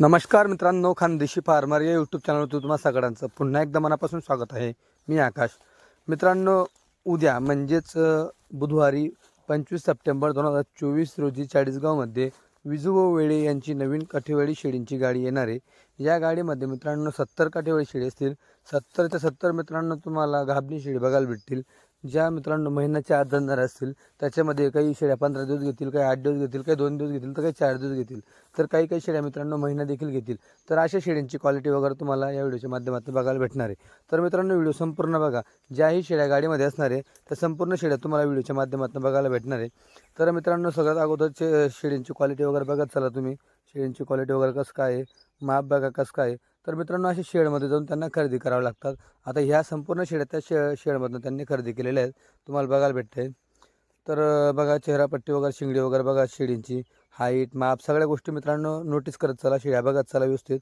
नमस्कार मित्रांनो खानदेशी फार्मर या यूट्यूब चॅनलवरती तुम्हा सगळ्यांचं पुन्हा एकदा मनापासून स्वागत आहे. मी आकाश. मित्रांनो उद्या म्हणजेच बुधवारी पंचवीस सप्टेंबर दोन हजार चोवीस रोजी चाळीसगावमध्ये विजू व वेळे यांची नवीन काठेवाडी शेळींची गाडी येणार आहे. या गाडीमध्ये मित्रांनो सत्तर काठेवाडी शेळी असतील. सत्तर ते सत्तर मित्रांनो तुम्हाला गाभणी शेळी बघायला भेटतील. ज्या मित्रांनो महिन्याच्या आत जाणार असतील त्याच्यामध्ये काही शेळ्या पंधरा दिवस घेतील काही आठ दिवस घेतील काही दोन दिवस घेतील तर काही चार दिवस घेतील. तर काही काही शेळ्या मित्रांनो महिना देखील घेतील. तर अशा शेळ्यांची क्वालिटी वगैरे तुम्हाला या व्हिडिओच्या माध्यमातून बघायला भेटणार आहे. तर मित्रांनो व्हिडिओ संपूर्ण बघा. ज्याही शेळ्या गाडीमध्ये असणार आहे त्या संपूर्ण शेळ्या तुम्हाला व्हिडिओच्या माध्यमातून बघायला भेटणार आहे. तर मित्रांनो सगळ्यात अगोदरचे शेळींची क्वालिटी वगैरे बघत चला तुम्ही. शेळींची क्वालिटी वगैरे कसं काय आहे माप बघा कसं काय. तर मित्रांनो असे शेडमध्ये जाऊन त्यांना खरेदी करावं लागतात आता ह्या संपूर्ण शेड्या त्या शे शेडमधून त्यांनी खरेदी केलेल्या आहेत. तुम्हाला बघायला भेटते तर बघा चेहरापट्टी वगैरे शिंगडी वगैरे बघा शेळींची हाईट माप सगळ्या गोष्टी मित्रांनो नोटीस करत चला. शेळ्या बघत चला व्यवस्थित.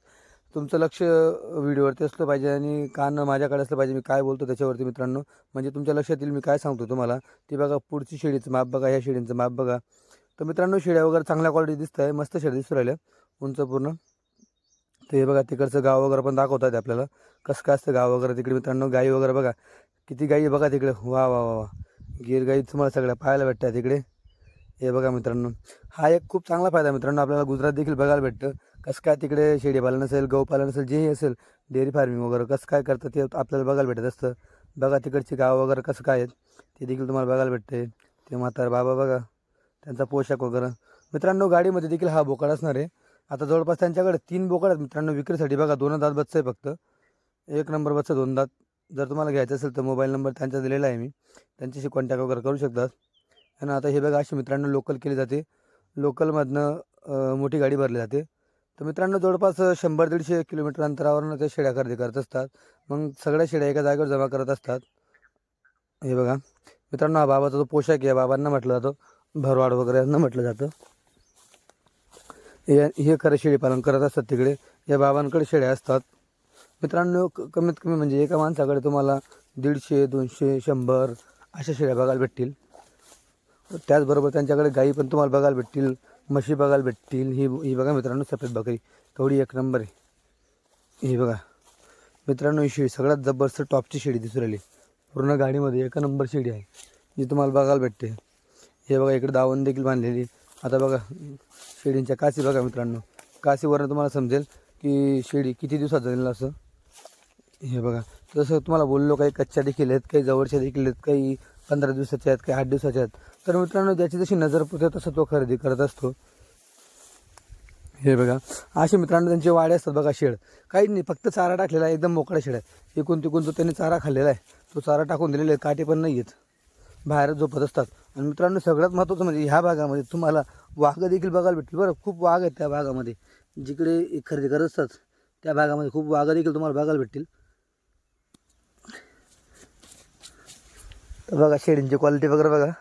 तुमचं लक्ष व्हिडिओवरती असलं पाहिजे आणि कान माझ्याकडे असलं पाहिजे मी काय बोलतो त्याच्यावरती मित्रांनो. म्हणजे तुमच्या लक्षात येईल मी काय सांगतो तुम्हाला ती बघा पुढची शेळीचं माप बघा ह्या शेळींचं माप बघा. तर मित्रांनो शेळ्या वगैरे चांगल्या क्वालिटी दिसत आहे मस्त शेळ्या दिसू राहिल्या. उंच पूर्ण. ते बघा तिकडचं गाव वगैरे पण दाखवतात आपल्याला. कसं काय असतं गाव वगैरे तिकडे मित्रांनो गाई वगैरे बघा. किती गाई बघा तिकडे. वा वा वा वा. गिर गाई तुम्हाला सगळ्या पाहायला भेटतात तिकडे. हे बघा मित्रांनो. हा एक खूप चांगला फायदा मित्रांनो. आपल्याला गुजरात देखील बघायला भेटतं. कसं काय तिकडे शेळीपालन असेल गौपालन असेल जेही असेल डेअरी फार्मिंग वगैरे कसं काय करतं ते आपल्याला बघायला भेटत असतं. बघा तिकडची गाव वगैरे कसं काय आहेत ते देखील तुम्हाला बघायला भेटते. ते म्हातार बाबा बघा त्यांचा पोशाख वगैरे. मित्रांनो गाडीमध्ये देखील हा बोकाड असणार आहे. आता जवळपास त्यांच्याकडे तीन बोकड आहेत मित्रांनो विक्रीसाठी बघा दोन दात बच्चा आहे फक्त. एक नंबर बच्चा दोन दात. जर तुम्हाला घ्यायचं असेल तर मोबाईल नंबर त्यांचा दिलेला आहे मी. त्यांच्याशी कॉन्टॅक्ट वगैरे करू शकतात. आणि आता हे बघा अशी मित्रांनो लोकल केली जाते. लोकलमधनं मोठी गाडी भरली जाते. तर मित्रांनो जवळपास शंभर दीडशे किलोमीटर अंतरावरून ते शेड्या खरेदी करत असतात. मग सगळ्या शेड्या एका जागेवर जमा करत असतात. हे बघा. मित्रांनो हा बाबाचा जो पोशाख आहे बाबांना म्हटलं जातं. भरवाड वगैरे यांना म्हटलं जातं. हे हे खरं शेळीपालन करत असतात तिकडे. या बाबांकडे शेळ्या असतात. मित्रांनो कमीत कमी म्हणजे एका माणसाकडे तुम्हाला दीडशे दोनशे शंभर अशा शेळ्या बघायला भेटतील. त्याचबरोबर त्यांच्याकडे गाई पण तुम्हाला बघायला भेटतील. म्हशी बघायला भेटतील. ही ही बघा मित्रांनो सफेद बकरी. तेवढी एक नंबर आहे. ही बघा. मित्रांनो ही शेळी सगळ्यात जबरदस्त टॉपची शेळी दिसून राहिली. पूर्ण गाडीमध्ये एका नंबर शेळी आहे जी तुम्हाला बघायला भेटते. हे बघा इकडे दावण देखील बांधलेली. आता बघा शेळींच्या कासी बघा मित्रांनो. कासीवरनं तुम्हाला समजेल की शेळी किती दिवसात जाईल असं? हे बघा. जसं तुम्हाला बोललो काही कच्च्या देखील आहेत काही जवळच्या देखील आहेत काही पंधरा दिवसाच्या आहेत काही आठ दिवसाच्या आहेत. तर मित्रांनो ज्याची जशी नजर पुरते तसं तो खरेदी करत असतो. हे बघा. असे मित्रांनो त्यांचे वाडे असतात बघा शेड काही नाही फक्त चारा टाकलेला आहे एकदम मोकळा शेड आहे. एकूण तिकून तो त्यांनी चारा खाल्लेला आहे. तो चारा टाकून दिलेला आहे काटे पण नाही आहेत बाहेर झोपत असतात. आणि मित्रांनो सगळ्यात महत्त्वाचं म्हणजे ह्या भागामध्ये तुम्हाला वाघ देखील बघायला भेटतील. बरं खूप वाघ आहेत त्या भागामध्ये. जिकडे खरेदी करत असतात त्या भागामध्ये खूप वाघ देखील तुम्हाला बघायला भेटतील. तर बघा शेळींची क्वालिटी वगैरे बघा.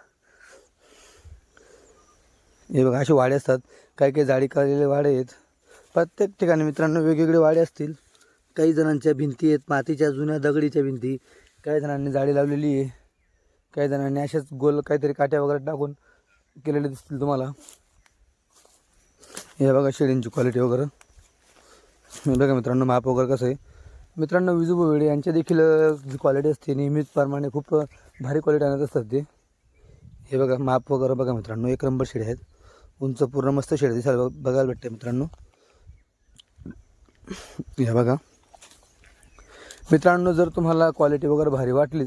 हे बघा असे वाडे असतात. काही काही जाळी काढलेले वाडे आहेत. प्रत्येक ठिकाणी मित्रांनो वेगवेगळे वाडे असतील. काही जणांच्या भिंती आहेत मातीच्या जुन्या दगडीच्या भिंती. काही जणांनी जाळी लावलेली आहे. काही जणांनी अशाच गोल काहीतरी काट्या वगैरे टाकून केलेले दिसतील तुम्हाला. हे बघा शेळींची क्वालिटी वगैरे. हे बघा मित्रांनो माप वगैरे कसं आहे. मित्रांनो विजू वेळे यांच्या देखील जी क्वालिटी असते. नेहमीचप्रमाणे खूप भारी क्वालिटी आणत असतात ते. हे बघा माप वगैरे बघा मित्रांनो. एक नंबर शेड आहेत. उंच पूर्ण मस्त शेड दिसायला बघायला भेटते मित्रांनो. हे बघा. मित्रांनो जर तुम्हाला क्वालिटी वगैरे भारी वाटली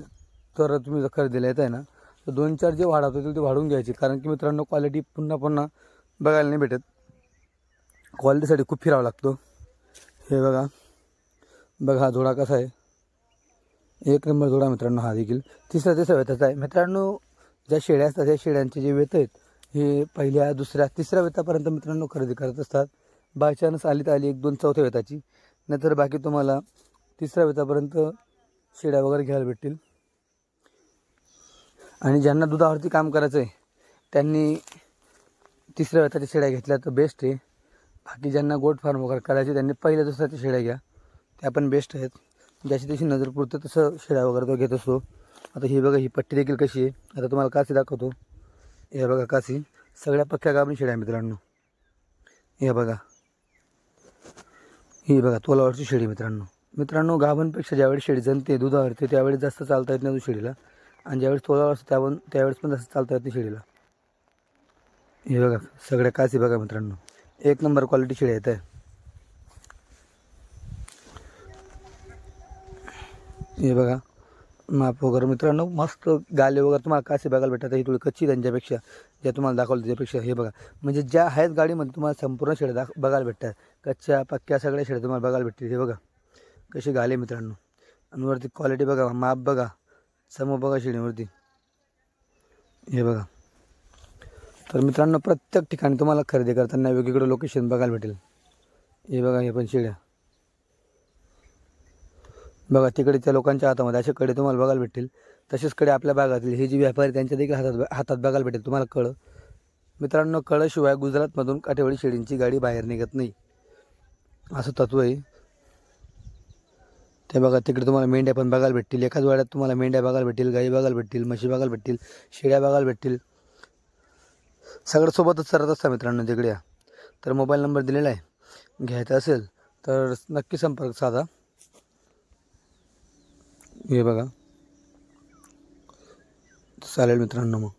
तर तुम्ही जर खरेदीला येत आहे ना तर दोन चार जे वाढत होतील ते वाढवून घ्यायचे. कारण की मित्रांनो क्वालिटी पुन्हा पुन्हा बघायला नाही भेटत. क्वालिटीसाठी खूप फिरावं लागतो. हे बघा. बघा हा जोडा कसा आहे. एक नंबर जोडा मित्रांनो हा देखील. तिसरा तिसरा वेताचा आहे. मित्रांनो ज्या शेळ्या असतात त्या शेळ्यांचे जे वेत आहेत हे पहिल्या दुसऱ्या तिसऱ्या वेतापर्यंत मित्रांनो खरेदी करत असतात. बाय चान्स आली तर आली एक दोन चौथ्या वेताची. नाहीतर बाकी तुम्हाला तिसऱ्या वेतापर्यंत शेळ्या वगैरे घ्यायला भेटतील. आणि ज्यांना दुधावरती काम करायचं आहे त्यांनी तिसऱ्या वेताच्या शेळ्या घेतल्या तर बेस्ट आहे. बाकी ज्यांना गोट फार्म वगैरे करायचे त्यांनी पहिल्या दुसऱ्याच्या शेळ्या घ्या. त्या पण बेस्ट आहेत. ज्याची त्याची नजर पुरतं तसं शेळ्या वगैरे तो घेत असतो. आता ही बघा ही पट्टी देखील कशी आहे. आता तुम्हाला कासी दाखवतो. हे बघा कासी. सगळ्या पक्क्या गाभणी शेळ्या मित्रांनो. हे बघा. ही बघा तोलावरची शेळी मित्रांनो. मित्रांनो गाभांपेक्षा ज्यावेळी शेळी जनते दुधावरती त्यावेळी जास्त चालता येत नाही दूध शेळीला आणि ज्यावेळेस तोलावर असते त्यावर त्यावेळेस पण तसं चालता येते नाही शेळीला हे बघा सगळ्या कासी बघा मित्रांनो. एक नंबर क्वालिटी शेळी येत आहे हे बघा माप वगैरे मित्रांनो मस्त गाले वगैरे तुम्हाला कासे बघायला भेटतात. ही थोडी कच्ची त्यांच्यापेक्षा ज्या तुम्हाला दाखवलं त्याच्यापेक्षा. हे बघा म्हणजे ज्या आहेत गाडीमध्ये तुम्हाला संपूर्ण शेड्या दाख बघायला भेटतात. कच्च्या पक्क्या सगळ्या शेड्या तुम्हाला बघायला भेटतील. हे बघा कसे गाले मित्रांनो. आणि वरती क्वालिटी बघा माप बघा. समोर बघा शिडीवरती. हे बघा. तर मित्रांनो प्रत्येक ठिकाणी तुम्हाला खरेदी करताना वेगवेगळं लोकेशन बघायला भेटेल. हे बघा हे पण शिड्या. बघा तिकडे त्या लोकांच्या हातामध्ये असे कडे तुम्हाला बघायला भेटतील. तसेच कडे आपल्या भागातील हे जे व्यापारी त्यांच्या देखील हातात हातात बघायला भेटेल. तुम्हाला कळं. मित्रांनो कळशिवाय गुजरातमधून काठेवाडी शेळींची गाडी बाहेर निघत नाही. असं तत्व आहे. ते बघा तिकडे तुम्हाला मेंढ्या पण बघायला भेटतील. एकाच वेळात तुम्हाला मेंढ्या बघायला भेटतील गाई बघायला भेटतील म्हशी बघायला भेटतील शेळ्या बघायला भेटतील. सगळं सोबतच सरत असतात मित्रांनो तिकडे तर मोबाईल नंबर दिलेला आहे. घ्यायचा असेल तर नक्की संपर्क साधा. हे बघा. चालेल मित्रांनो मग.